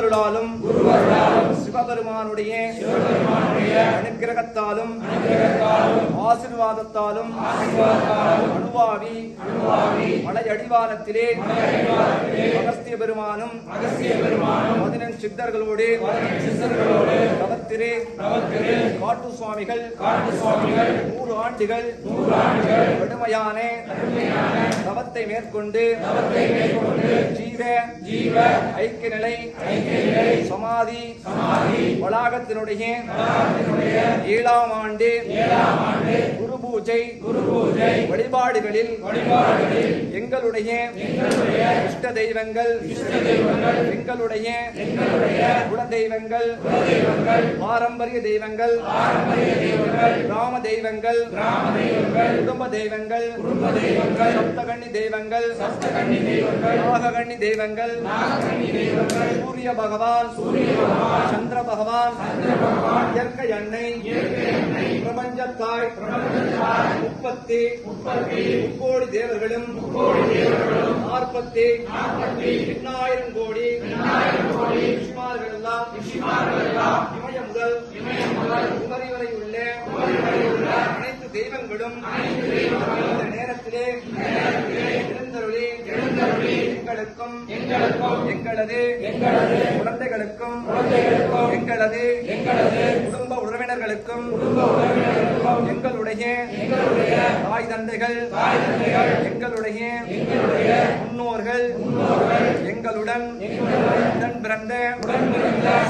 குருவருளாலும் சிவபெருமானுடைய அனுக்கிரகத்தாலும் ஆசீர்வாதத்தாலும் அணுவாவி மலையடிவாரத்திலே அகஸ்திய பெருமானும் பதினெண் சித்தர்களோடு தவத்திரே காட்டு சுவாமிகள் நூறு ஆண்டுகள் கடுமையான தவத்தை மேற்கொண்டு ஜீவ ஜீவ ஐக்கிய நிலை சமாதி வளாகத்தினுடைய ஏழாம் ஆண்டு பூஜை வழிபாடுகளில் எங்களுடைய இஷ்ட தெய்வங்கள் எங்களுடைய குல தெய்வங்கள் பாரம்பரிய தெய்வங்கள் கிராம தெய்வங்கள் குடும்ப தெய்வங்கள் சப்தகன்னி தெய்வங்கள் நாககன்னி தெய்வங்கள் சூரிய பகவான் சந்திர பகவான் இயற்கை அன்னை பிரபஞ்சத்தாய் முப்பத்தி முக்கோடி தேவர்களும் நாற்பத்தி எண்ணாயிரம் கோடி ரிஷிமார்கள் எல்லாம் இமய முதல் உமரி வரை உள்ள அனைத்து தெய்வங்களும் இந்த நேரத்திலே எழுந்தருளி எங்களுக்கும் எங்களது குழந்தைகளுக்கும் எங்களது குடும்ப உறவினர்களுக்கும் எங்களுடைய தாய் தந்தைகள் எங்களுடைய முன்னோர்கள் எங்களுடன் உடன் பிறந்த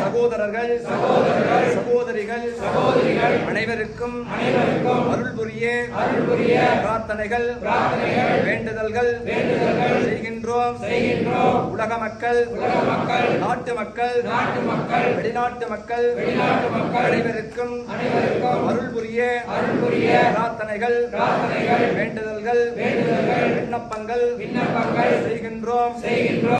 சகோதரர்கள் சகோதரிகள் அனைவருக்கும் அருள் புரிய பிரார்த்தனைகள் வேண்டுதல்கள் செய்கின்றோம். உலக மக்கள் நாட்டு மக்கள் வெளிநாட்டு மக்கள் அனைவருக்கும் அருள் புரிய பிரார்த்தனைகள் வேண்டுதல்கள் விண்ணப்பங்கள் செய்கின்றோம்.